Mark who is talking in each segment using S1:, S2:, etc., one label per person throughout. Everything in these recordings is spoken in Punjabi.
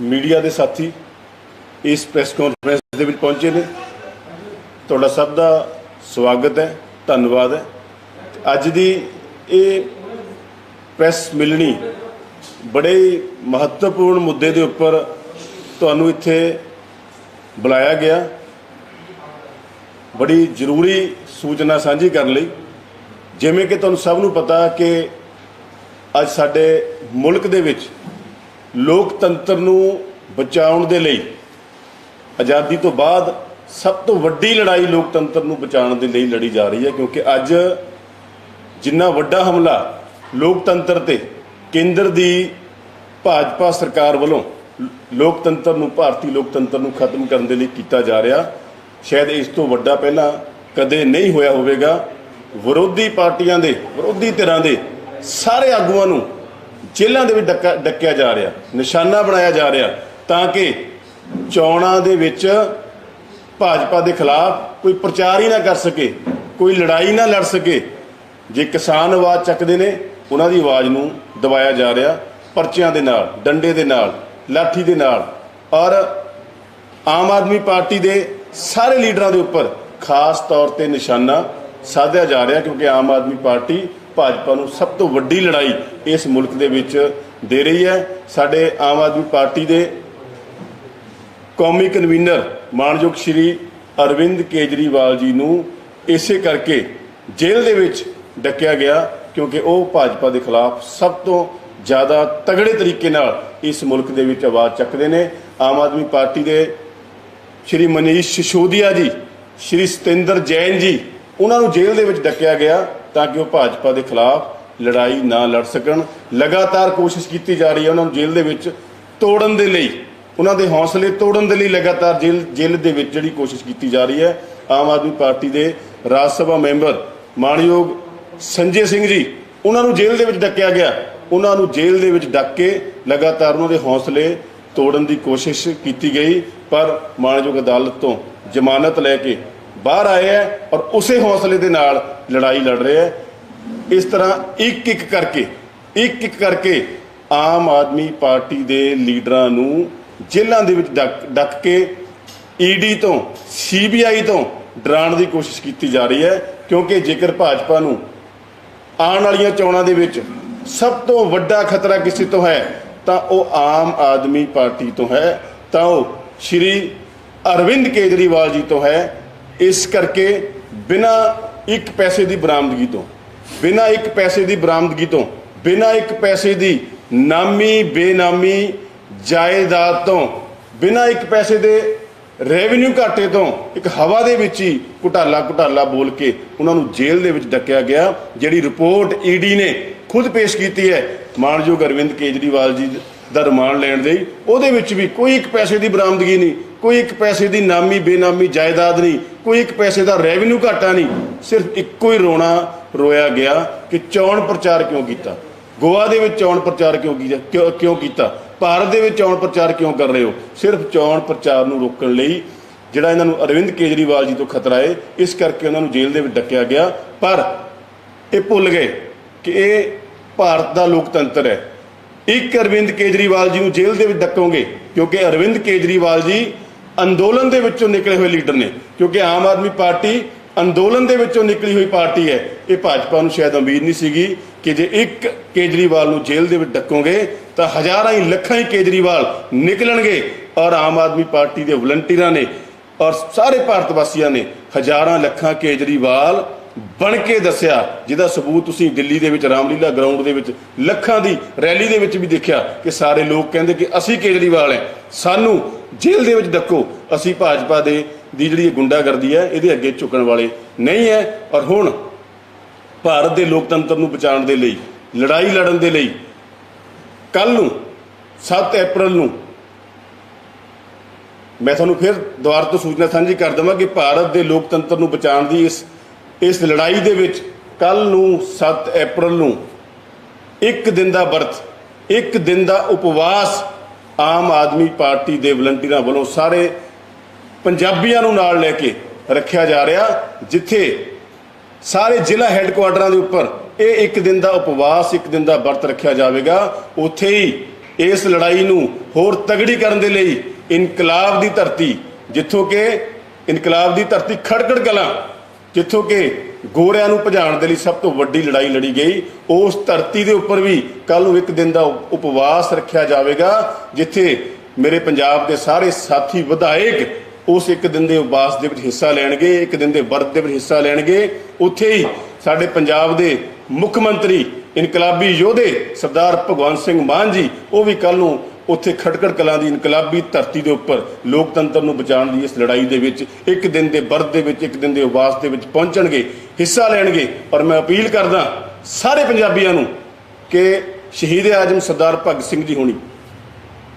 S1: ਮੀਡੀਆ ਦੇ ਸਾਥੀ ਇਸ ਪ੍ਰੈਸ ਕਾਨਫਰੰਸ ਦੇ ਵਿੱਚ ਪਹੁੰਚੇ ਨੇ। ਤੁਹਾਡਾ ਸਭ ਦਾ ਸਵਾਗਤ ਹੈ, ਧੰਨਵਾਦ ਹੈ। ਅੱਜ ਦੀ ਇਹ ਪ੍ਰੈਸ ਮਿਲਣੀ ਬੜੇ ਮਹੱਤਵਪੂਰਨ ਮੁੱਦੇ ਦੇ ਉੱਪਰ ਤੁਹਾਨੂੰ ਇੱਥੇ ਬੁਲਾਇਆ ਗਿਆ। ਬੜੀ ਜ਼ਰੂਰੀ ਸੂਚਨਾ ਸਾਂਝੀ ਕਰਨ ਲਈ। ਜਿਵੇਂ ਕਿ ਤੁਹਾਨੂੰ ਸਭ ਨੂੰ ਪਤਾ ਕਿ ਅੱਜ ਸਾਡੇ ਮੁਲਕ ਦੇ ਵਿੱਚ ਲੋਕਤੰਤਰ ਨੂੰ ਬਚਾਉਣ ਦੇ ਲਈ, ਆਜ਼ਾਦੀ ਤੋਂ ਬਾਅਦ ਸਭ ਤੋਂ ਵੱਡੀ ਲੜਾਈ ਲੋਕਤੰਤਰ ਨੂੰ ਬਚਾਉਣ ਦੇ ਲਈ ਲੜੀ ਜਾ ਰਹੀ ਹੈ, ਕਿਉਂਕਿ ਅੱਜ ਜਿੰਨਾ ਵੱਡਾ ਹਮਲਾ ਲੋਕਤੰਤਰ ਤੇ ਕੇਂਦਰ ਦੀ ਭਾਜਪਾ ਸਰਕਾਰ ਵੱਲੋਂ ਲੋਕਤੰਤਰ ਨੂੰ, ਭਾਰਤੀ ਲੋਕਤੰਤਰ ਨੂੰ ਖਤਮ ਕਰਨ ਦੇ ਲਈ ਕੀਤਾ ਜਾ ਰਿਹਾ, ਸ਼ਾਇਦ ਇਸ ਤੋਂ ਵੱਡਾ ਪਹਿਲਾਂ ਕਦੇ ਨਹੀਂ ਹੋਇਆ ਹੋਵੇਗਾ। ਵਿਰੋਧੀ ਪਾਰਟੀਆਂ ਦੇ, ਵਿਰੋਧੀ ਧਿਰਾਂ ਦੇ ਸਾਰੇ ਆਗੂਆਂ ਨੂੰ ਜੇਲ੍ਹਾਂ ਦੇ ਵਿੱਚ ਡੱਕਾ- ਡੱਕਿਆ ਜਾ ਰਿਹਾ, ਨਿਸ਼ਾਨਾ ਬਣਾਇਆ ਜਾ ਰਿਹਾ ਤਾਂ ਕਿ ਚੋਣਾਂ ਦੇ ਵਿੱਚ ਭਾਜਪਾ ਦੇ ਖਿਲਾਫ ਕੋਈ ਪ੍ਰਚਾਰ ਹੀ ਨਾ ਕਰ ਸਕੇ, ਕੋਈ ਲੜਾਈ ਨਾ ਲੜ ਸਕੇ। ਜੇ ਕਿਸਾਨ ਆਵਾਜ਼ ਚੱਕਦੇ ਨੇ, ਉਹਨਾਂ ਦੀ ਆਵਾਜ਼ ਨੂੰ ਦਬਾਇਆ ਜਾ ਰਿਹਾ ਪਰਚਿਆਂ ਦੇ ਨਾਲ, ਡੰਡੇ ਦੇ ਨਾਲ, ਲਾਠੀ ਦੇ ਨਾਲ। ਔਰ ਆਮ ਆਦਮੀ ਪਾਰਟੀ ਦੇ ਸਾਰੇ ਲੀਡਰਾਂ ਦੇ ਉੱਪਰ ਖਾਸ ਤੌਰ ਤੇ ਨਿਸ਼ਾਨਾ ਸਾਧਿਆ ਜਾ ਰਿਹਾ ਕਿਉਂਕਿ ਆਮ ਆਦਮੀ ਪਾਰਟੀ ਭਾਜਪਾ ਨੂੰ ਸਭ ਤੋਂ ਵੱਡੀ ਲੜਾਈ ਇਸ ਮੁਲਕ ਦੇ ਵਿੱਚ ਦੇ ਰਹੀ ਹੈ। ਸਾਡੇ ਆਮ ਆਦਮੀ ਪਾਰਟੀ ਦੇ ਕੌਮੀ ਕਨਵੀਨਰ ਮਾਨਯੋਗ ਸ਼੍ਰੀ ਅਰਵਿੰਦ ਕੇਜਰੀਵਾਲ ਜੀ ਨੂੰ ਇਸੇ ਕਰਕੇ ਜੇਲ੍ਹ ਦੇ ਵਿੱਚ ਡੱਕਿਆ ਗਿਆ ਕਿਉਂਕਿ ਉਹ ਭਾਜਪਾ ਦੇ ਖਿਲਾਫ ਸਭ ਤੋਂ ਜ਼ਿਆਦਾ ਤਗੜੇ ਤਰੀਕੇ ਨਾਲ ਇਸ ਮੁਲਕ ਦੇ ਵਿੱਚ ਆਵਾਜ਼ ਚੱਕਦੇ ਨੇ। ਆਮ ਆਦਮੀ ਪਾਰਟੀ ਦੇ ਸ਼੍ਰੀ ਮਨੀਸ਼ ਸਿਸੋਦੀਆ ਜੀ, ਸ਼੍ਰੀ ਸਤਿੰਦਰ ਜੈਨ ਜੀ, ਉਹਨਾਂ ਨੂੰ ਜੇਲ੍ਹ ਦੇ ਵਿੱਚ ਡੱਕਿਆ ਗਿਆ। ਤਾਂ ਕਿ ਉਹ ਭਾਜਪਾ ਦੇ ਖਿਲਾਫ ਲੜਾਈ ਨਾ ਲੜ ਸਕਣ। ਲਗਾਤਾਰ ਕੋਸ਼ਿਸ਼ ਕੀਤੀ ਜਾ ਰਹੀ ਹੈ ਉਹਨਾਂ ਨੂੰ ਜੇਲ੍ਹ ਦੇ ਵਿੱਚ ਤੋੜਨ ਦੇ ਲਈ। ਉਹਨਾਂ ਦੇ ਹੌਸਲੇ ਤੋੜਨ ਦੇ ਲਈ ਲਗਾਤਾਰ ਜੇਲ੍ਹ ਜੇਲ੍ਹ ਦੇ ਵਿੱਚ ਜਿਹੜੀ ਕੋਸ਼ਿਸ਼ ਕੀਤੀ ਜਾ ਰਹੀ ਹੈ, ਆਮ ਆਦਮੀ ਪਾਰਟੀ ਦੇ ਰਾਜ ਸਭਾ ਮੈਂਬਰ ਮਾਨਯੋਗ ਸੰਜੇ ਸਿੰਘ ਜੀ, ਉਹਨਾਂ ਨੂੰ ਜੇਲ੍ਹ ਦੇ ਵਿੱਚ ਡੱਕਿਆ ਗਿਆ। ਉਹਨਾਂ ਨੂੰ ਜੇਲ੍ਹ ਦੇ ਵਿੱਚ ਡੱਕ ਕੇ ਲਗਾਤਾਰ ਉਹਨਾਂ ਦੇ ਹੌਸਲੇ ਤੋੜਨ ਦੀ ਕੋਸ਼ਿਸ਼ ਕੀਤੀ ਗਈ, ਪਰ ਮਾਨਯੋਗ ਅਦਾਲਤ ਤੋਂ ਜ਼ਮਾਨਤ ਲੈ ਕੇ ਬਾਹਰ ਆਏ ਹੈ ਔਰ ਉਸੇ ਹੌਸਲੇ ਦੇ ਨਾਲ ਲੜਾਈ ਲੜ ਰਿਹਾ ਹੈ। ਇਸ ਤਰ੍ਹਾਂ ਇੱਕ ਇੱਕ ਕਰਕੇ, ਇੱਕ ਇੱਕ ਕਰਕੇ ਆਮ ਆਦਮੀ ਪਾਰਟੀ ਦੇ ਲੀਡਰਾਂ ਨੂੰ ਜੇਲ੍ਹਾਂ ਦੇ ਵਿੱਚ ਡੱਕ ਡੱਕ ਕੇ ਈਡੀ ਤੋਂ ਸੀਬੀਆਈ ਤੋਂ ਡਰਾਉਣ ਦੀ ਕੋਸ਼ਿਸ਼ ਕੀਤੀ ਜਾ ਰਹੀ ਹੈ, ਕਿਉਂਕਿ ਜੇਕਰ ਭਾਜਪਾ ਨੂੰ ਆਉਣ ਵਾਲੀਆਂ ਚੋਣਾਂ ਦੇ ਵਿੱਚ ਸਭ ਤੋਂ ਵੱਡਾ ਖਤਰਾ ਕਿਸੇ ਤੋਂ ਹੈ, ਤਾਂ ਉਹ ਆਮ ਆਦਮੀ ਪਾਰਟੀ ਤੋਂ ਹੈ, ਤਾਂ ਉਹ ਸ਼੍ਰੀ ਅਰਵਿੰਦ ਕੇਜਰੀਵਾਲ ਜੀ ਤੋਂ ਹੈ ਇਸ ਕਰਕੇ ਬਿਨਾ ਇੱਕ ਪੈਸੇ ਦੀ ਬਰਾਮਦਗੀ ਤੋਂ ਬਿਨਾ ਇੱਕ ਪੈਸੇ ਦੀ ਬਰਾਮਦਗੀ ਤੋਂ ਬਿਨਾ ਇੱਕ ਪੈਸੇ ਦੀ ਨਾਮੀ ਬੇਨਾਮੀ ਜਾਇਦਾਦ ਤੋਂ ਬਿਨਾ ਇੱਕ ਪੈਸੇ ਦੇ ਰੈਵਨਿਊ ਘਾਟੇ ਤੋਂ ਇੱਕ ਹਵਾ ਦੇ ਵਿੱਚ ਹੀ ਘੁਟਾਲਾ ਘੁਟਾਲਾ ਬੋਲ ਕੇ ਉਹਨਾਂ ਨੂੰ ਜੇਲ੍ਹ ਦੇ ਵਿੱਚ ਡੱਕਿਆ ਗਿਆ ਜਿਹੜੀ ਰਿਪੋਰਟ ਈਡੀ ਨੇ ਖੁਦ ਪੇਸ਼ ਕੀਤੀ ਹੈ। ਮਾਨਯੋਗ ਅਰਵਿੰਦ ਕੇਜਰੀਵਾਲ ਜੀ ਦਾ ਰਿਮਾਂਡ ਲੈਣ ਦੇ ਲਈ, ਉਹਦੇ ਵਿੱਚ ਵੀ ਕੋਈ ਇੱਕ ਪੈਸੇ ਦੀ ਬਰਾਮਦਗੀ ਨਹੀਂ। ਕੋਈ ਇੱਕ ਪੈਸੇ ਦੀ ਨਾਮੀ, ਬੇਨਾਮੀ ਜਾਇਦਾਦ ਨਹੀਂ, ਕੋਈ ਇੱਕ ਪੈਸੇ ਦਾ ਰੈਵਨਿਊ ਘਾਟਾ ਨਹੀਂ, ਸਿਰਫ ਇੱਕੋ ਹੀ ਰੋਣਾ ਰੋਇਆ ਗਿਆ ਕਿ ਚੋਣ ਪ੍ਰਚਾਰ ਕਿਉਂ ਕੀਤਾ? ਗੋਆ ਦੇ ਵਿੱਚ ਚੋਣ ਪ੍ਰਚਾਰ ਕਿਉਂ ਕੀਤਾ? ਕਿਉਂ ਕਿਉਂ ਕੀਤਾ? ਭਾਰਤ ਦੇ ਵਿੱਚ ਚੋਣ ਪ੍ਰਚਾਰ ਕਿਉਂ ਕਰ ਰਹੇ ਹੋ? ਸਿਰਫ ਚੋਣ ਪ੍ਰਚਾਰ ਨੂੰ ਰੋਕਣ ਲਈ ਜਿਹੜਾ ਇਹਨਾਂ ਨੂੰ ਅਰਵਿੰਦ ਕੇਜਰੀਵਾਲ ਜੀ ਤੋਂ ਖਤਰਾ ਹੈ ਇਸ ਕਰਕੇ ਉਹਨਾਂ ਨੂੰ ਜੇਲ੍ਹ ਦੇ ਵਿੱਚ ਡੱਕਿਆ ਗਿਆ। ਪਰ ਇਹ ਭੁੱਲ ਗਏ ਕਿ ਇਹ ਭਾਰਤ ਦਾ ਲੋਕਤੰਤਰ ਹੈ। ਇੱਕ ਅਰਵਿੰਦ ਕੇਜਰੀਵਾਲ ਜੀ ਨੂੰ ਜੇਲ੍ਹ ਦੇ ਵਿੱਚ ਡੱਕੋਗੇ, ਕਿਉਂਕਿ ਅਰਵਿੰਦ ਕੇਜਰੀਵਾਲ ਜੀ ਅੰਦੋਲਨ ਦੇ ਵਿੱਚੋਂ ਨਿਕਲੇ ਹੋਏ ਲੀਡਰ ਨੇ, ਕਿਉਂਕਿ ਆਮ ਆਦਮੀ ਪਾਰਟੀ ਅੰਦੋਲਨ ਦੇ ਵਿੱਚੋਂ ਨਿਕਲੀ ਹੋਈ ਪਾਰਟੀ ਹੈ। ਇਹ ਭਾਜਪਾ ਨੂੰ ਸ਼ਾਇਦ ਉਮੀਦ ਨਹੀਂ ਸੀਗੀ ਕਿ ਜੇ ਇੱਕ ਕੇਜਰੀਵਾਲ ਨੂੰ ਜੇਲ੍ਹ ਦੇ ਵਿੱਚ ਡੱਕੋਗੇ, ਤਾਂ ਹਜ਼ਾਰਾਂ ਹੀ ਲੱਖਾਂ ਹੀ ਕੇਜਰੀਵਾਲ ਨਿਕਲਣਗੇ ਔਰ ਆਮ ਆਦਮੀ ਪਾਰਟੀ ਦੇ ਵਲੰਟੀਅਰਾਂ ਨੇ ਔਰ ਸਾਰੇ ਭਾਰਤ ਵਾਸੀਆਂ ਨੇ ਹਜ਼ਾਰਾਂ ਲੱਖਾਂ ਕੇਜਰੀਵਾਲ ਬਣ ਕੇ ਦੱਸਿਆ, ਜਿਹਦਾ ਸਬੂਤ ਤੁਸੀਂ ਦਿੱਲੀ ਦੇ ਵਿੱਚ, ਰਾਮਲੀਲਾ ਗਰਾਊਂਡ ਦੇ ਵਿੱਚ, ਲੱਖਾਂ ਦੀ ਰੈਲੀ ਦੇ ਵਿੱਚ ਵੀ ਦੇਖਿਆ ਕਿ ਸਾਰੇ ਲੋਕ ਕਹਿੰਦੇ ਕਿ ਅਸੀਂ ਕੇਜਰੀਵਾਲ ਹੈ। ਸਾਨੂੰ ਜੇਲ੍ਹ ਦੇ ਵਿੱਚ ਡੱਕੋ। ਅਸੀਂ ਭਾਜਪਾ ਦੇ, ਦੀ ਜਿਹੜੀ ਗੁੰਡਾਗਰਦੀ ਹੈ, ਇਹਦੇ ਅੱਗੇ ਝੁਕਣ ਵਾਲੇ ਨਹੀਂ ਹੈ। ਔਰ ਹੁਣ ਭਾਰਤ ਦੇ ਲੋਕਤੰਤਰ ਨੂੰ ਬਚਾਉਣ ਦੇ ਲਈ, ਲੜਾਈ ਲੜਨ ਦੇ ਲਈ ਕੱਲ ਨੂੰ 7 ਅਪ੍ਰੈਲ ਨੂੰ, ਮੈਂ ਤੁਹਾਨੂੰ ਫਿਰ ਦੁਬਾਰਾ ਤੋਂ ਸੂਚਨਾ ਸਾਂਝੀ ਕਰ ਦਵਾਂ ਕਿ ਭਾਰਤ ਦੇ ਲੋਕਤੰਤਰ ਨੂੰ ਬਚਾਉਣ ਦੀ ਇਸ ਇਸ ਲੜਾਈ ਦੇ ਵਿੱਚ ਕੱਲ ਨੂੰ 7 ਅਪ੍ਰੈਲ ਨੂੰ ਇੱਕ ਦਿਨ ਦਾ ਵਰਤ, ਇੱਕ ਦਿਨ ਦਾ ਉਪਵਾਸ ਆਮ ਆਦਮੀ ਪਾਰਟੀ ਦੇ ਵਲੰਟੀਅਰਾਂ ਵੱਲੋਂ ਸਾਰੇ ਪੰਜਾਬੀਆਂ ਨੂੰ ਨਾਲ ਲੈ ਕੇ ਰੱਖਿਆ ਜਾ ਰਿਹਾ, ਜਿੱਥੇ ਸਾਰੇ ਜ਼ਿਲ੍ਹਾ ਹੈੱਡਕੁਆਟਰਾਂ ਦੇ ਉੱਪਰ ਇਹ ਇੱਕ ਦਿਨ ਦਾ ਉਪਵਾਸ, ਇੱਕ ਦਿਨ ਦਾ ਵਰਤ ਰੱਖਿਆ ਜਾਵੇਗਾ। ਉੱਥੇ ਹੀ ਇਸ ਲੜਾਈ ਨੂੰ ਹੋਰ ਤਗੜੀ ਕਰਨ ਦੇ ਲਈ ਇਨਕਲਾਬ ਦੀ ਧਰਤੀ, ਜਿੱਥੋਂ ਕਿ ਇਨਕਲਾਬ ਦੀ ਧਰਤੀ ਖੜਕੜ ਕਲਾਂ ਜਿੱਥੋਂ ਕਿ ਗੋਰਿਆਂ ਨੂੰ ਭਜਾਉਣ ਦੇ ਲਈ ਸਭ ਤੋਂ ਵੱਡੀ ਲੜਾਈ ਲੜੀ ਗਈ, ਉਸ ਧਰਤੀ ਦੇ ਉੱਪਰ ਵੀ ਕੱਲ ਨੂੰ ਇੱਕ ਦਿਨ ਦਾ ਉਪਵਾਸ ਰੱਖਿਆ ਜਾਵੇਗਾ, ਜਿੱਥੇ ਮੇਰੇ ਪੰਜਾਬ ਦੇ ਸਾਰੇ ਸਾਥੀ ਵਿਧਾਇਕ ਉਸ ਇੱਕ ਦਿਨ ਦੇ ਉਪਵਾਸ ਦੇ ਵਿੱਚ ਹਿੱਸਾ ਲੈਣਗੇ, ਇੱਕ ਦਿਨ ਦੇ ਵਰਤ ਦੇ ਵਿੱਚ ਹਿੱਸਾ ਲੈਣਗੇ। ਉੱਥੇ ਹੀ ਸਾਡੇ ਪੰਜਾਬ ਦੇ ਮੁੱਖ ਮੰਤਰੀ ਇਨਕਲਾਬੀ ਯੋਧੇ ਸਰਦਾਰ ਭਗਵੰਤ ਸਿੰਘ ਮਾਨ ਜੀ, ਉਹ ਵੀ ਕੱਲ ਨੂੰ ਉੱਥੇ ਖਟਕੜ ਕਲਾਂ ਦੀ ਇਨਕਲਾਬੀ ਧਰਤੀ ਦੇ ਉੱਪਰ ਲੋਕਤੰਤਰ ਨੂੰ ਬਚਾਉਣ ਦੀ ਇਸ ਲੜਾਈ ਦੇ ਵਿੱਚ ਇੱਕ ਦਿਨ ਦੇ ਵਰਤ ਦੇ ਵਿੱਚ, ਇੱਕ ਦਿਨ ਦੇ ਉਪਵਾਸ ਦੇ ਵਿੱਚ ਪਹੁੰਚਣਗੇ, ਹਿੱਸਾ ਲੈਣਗੇ। ਔਰ ਮੈਂ ਅਪੀਲ ਕਰਦਾ ਸਾਰੇ ਪੰਜਾਬੀਆਂ ਨੂੰ ਕਿ ਸ਼ਹੀਦ ਆਜਮ ਸਰਦਾਰ ਭਗਤ ਸਿੰਘ ਜੀ ਹੋਣੀ,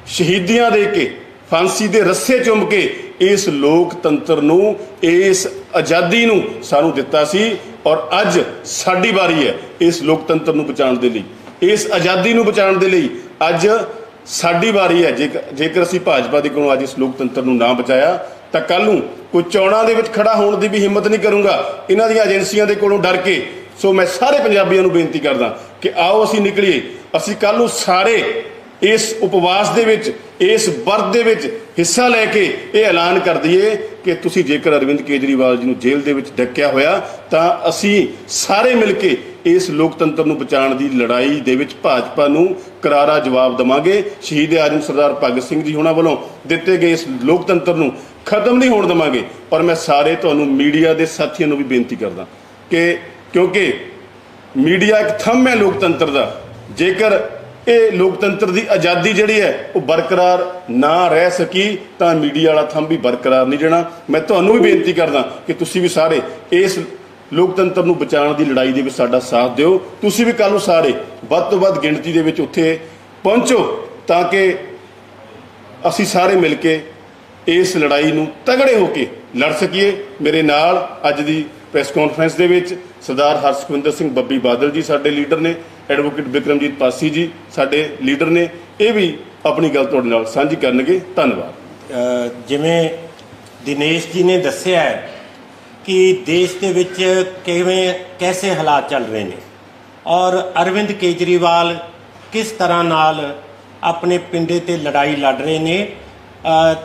S1: ਸ਼ਹੀਦੀਆਂ ਦੇ ਕੇ, ਫਾਂਸੀ ਦੇ ਰੱਸੇ ਚੁੰਮ ਕੇ ਇਸ ਲੋਕਤੰਤਰ ਨੂੰ, ਇਸ ਆਜ਼ਾਦੀ ਨੂੰ ਸਾਨੂੰ ਦਿੱਤਾ ਸੀ। ਔਰ ਅੱਜ ਸਾਡੀ ਵਾਰੀ ਹੈ ਇਸ ਲੋਕਤੰਤਰ ਨੂੰ ਬਚਾਉਣ ਦੇ ਲਈ, ਇਸ ਆਜ਼ਾਦੀ ਨੂੰ ਬਚਾਉਣ ਦੇ ਲਈ ਅੱਜ ਸਾਡੀ ਵਾਰੀ ਹੈ ਜੇਕਰ ਜੇਕਰ ਅਸੀਂ ਭਾਜਪਾ ਦੇ ਕੋਲੋਂ ਅੱਜ ਇਸ ਲੋਕਤੰਤਰ ਨੂੰ ਨਾ ਬਚਾਇਆ, ਤਾਂ ਕੱਲ ਨੂੰ ਕੋਈ ਚੋਣਾਂ ਦੇ ਵਿੱਚ ਖੜਾ ਹੋਣ ਦੀ ਵੀ ਹਿੰਮਤ ਨਹੀਂ ਕਰੂੰਗਾ। ਇਹਨਾਂ ਦੀਆਂ ਏਜੰਸੀਆਂ ਦੇ ਕੋਲੋਂ ਡਰ ਕੇ। ਸੋ ਮੈਂ ਸਾਰੇ ਪੰਜਾਬੀਆਂ ਨੂੰ ਬੇਨਤੀ ਕਰਦਾ ਕਿ ਆਓ ਅਸੀਂ ਨਿਕਲੀਏ। ਅਸੀਂ ਕੱਲ ਨੂੰ ਸਾਰੇ ਇਸ ਉਪਵਾਸ ਦੇ ਵਿੱਚ, ਇਸ ਵਰਤ ਦੇ ਵਿੱਚ ਹਿੱਸਾ ਲੈ ਕੇ ਇਹ ਐਲਾਨ ਕਰ ਦਈਏ ਕਿ ਤੁਸੀਂ ਜੇਕਰ ਅਰਵਿੰਦ ਕੇਜਰੀਵਾਲ ਜੀ ਨੂੰ ਜੇਲ੍ਹ ਦੇ ਵਿੱਚ ਡੱਕਿਆ ਹੋਇਆ, ਤਾਂ ਅਸੀਂ ਸਾਰੇ ਮਿਲ ਕੇ ਇਸ ਲੋਕਤੰਤਰ ਨੂੰ ਬਚਾਉਣ ਦੀ ਲੜਾਈ ਦੇ ਵਿੱਚ ਭਾਜਪਾ ਨੂੰ ਕਰਾਰਾ ਜਵਾਬ ਦਵਾਂਗੇ। ਸ਼ਹੀਦ ਆਜਮ ਸਰਦਾਰ ਭਗਤ ਸਿੰਘ ਜੀ ਹੋਣਾ ਵੱਲੋਂ ਦਿੱਤੇ ਗਏ ਇਸ ਲੋਕਤੰਤਰ ਨੂੰ ਖਤਮ ਨਹੀਂ ਹੋਣ ਦਵਾਂਗੇ। ਪਰ ਮੈਂ ਸਾਰੇ ਤੁਹਾਨੂੰ ਮੀਡੀਆ ਦੇ ਸਾਥੀਆਂ ਨੂੰ ਵੀ ਬੇਨਤੀ ਕਰਦਾ ਕਿ ਕਿਉਂਕਿ ਮੀਡੀਆ ਇੱਕ ਥੰਮ ਹੈ ਲੋਕਤੰਤਰ ਦਾ। ਜੇਕਰ ਇਹ ਲੋਕਤੰਤਰ ਦੀ ਆਜ਼ਾਦੀ ਜਿਹੜੀ ਹੈ ਉਹ ਬਰਕਰਾਰ ਨਾ ਰਹਿ ਸਕੀ, ਤਾਂ ਮੀਡੀਆ ਵਾਲਾ ਥੰਮ ਵੀ ਬਰਕਰਾਰ ਨਹੀਂ ਰਹਿਣਾ। ਮੈਂ ਤੁਹਾਨੂੰ ਵੀ ਬੇਨਤੀ ਕਰਦਾ ਕਿ ਤੁਸੀਂ ਵੀ ਸਾਰੇ ਇਸ ਲੋਕਤੰਤਰ ਨੂੰ ਬਚਾਉਣ ਦੀ ਲੜਾਈ ਦੇ ਵਿੱਚ ਸਾਡਾ ਸਾਥ ਦਿਓ। ਤੁਸੀਂ ਵੀ ਕੱਲ ਨੂੰ ਸਾਰੇ ਵੱਧ ਤੋਂ ਵੱਧ ਗਿਣਤੀ ਦੇ ਵਿੱਚ ਉੱਥੇ ਪਹੁੰਚੋ ਤਾਂ ਕਿ ਅਸੀਂ ਸਾਰੇ ਮਿਲ ਕੇ ਇਸ ਲੜਾਈ ਨੂੰ ਤਗੜੇ ਹੋ ਕੇ ਲੜ ਸਕੀਏ। ਮੇਰੇ ਨਾਲ ਅੱਜ ਦੀ ਪ੍ਰੈਸ ਕਾਨਫਰੰਸ ਦੇ ਵਿੱਚ ਸਰਦਾਰ ਹਰਸਖਵਿੰਦਰ ਸਿੰਘ ਬੱਬੀ ਬਾਦਲ ਜੀ ਸਾਡੇ ਲੀਡਰ ਨੇ, ਐਡਵੋਕੇਟ ਵਿਕਰਮਜੀਤ ਪਾਸੀ ਜੀ ਸਾਡੇ ਲੀਡਰ ਨੇ, ਇਹ ਵੀ ਆਪਣੀ ਗੱਲ ਤੁਹਾਡੇ ਨਾਲ ਸਾਂਝੀ ਕਰਨਗੇ। ਧੰਨਵਾਦ।
S2: ਜਿਵੇਂ ਦਿਨੇਸ਼ ਜੀ ਨੇ ਦੱਸਿਆ ਹੈ ਕਿ ਦੇਸ਼ ਦੇ ਵਿੱਚ ਕਿਵੇਂ, ਕੈਸੇ ਹਾਲਾਤ ਚੱਲ ਰਹੇ ਨੇ? ਔਰ ਅਰਵਿੰਦ ਕੇਜਰੀਵਾਲ ਕਿਸ ਤਰ੍ਹਾਂ ਨਾਲ ਆਪਣੇ ਪਿੰਡੇ ਤੇ ਲੜਾਈ ਲੜ ਰਹੇ ਨੇ?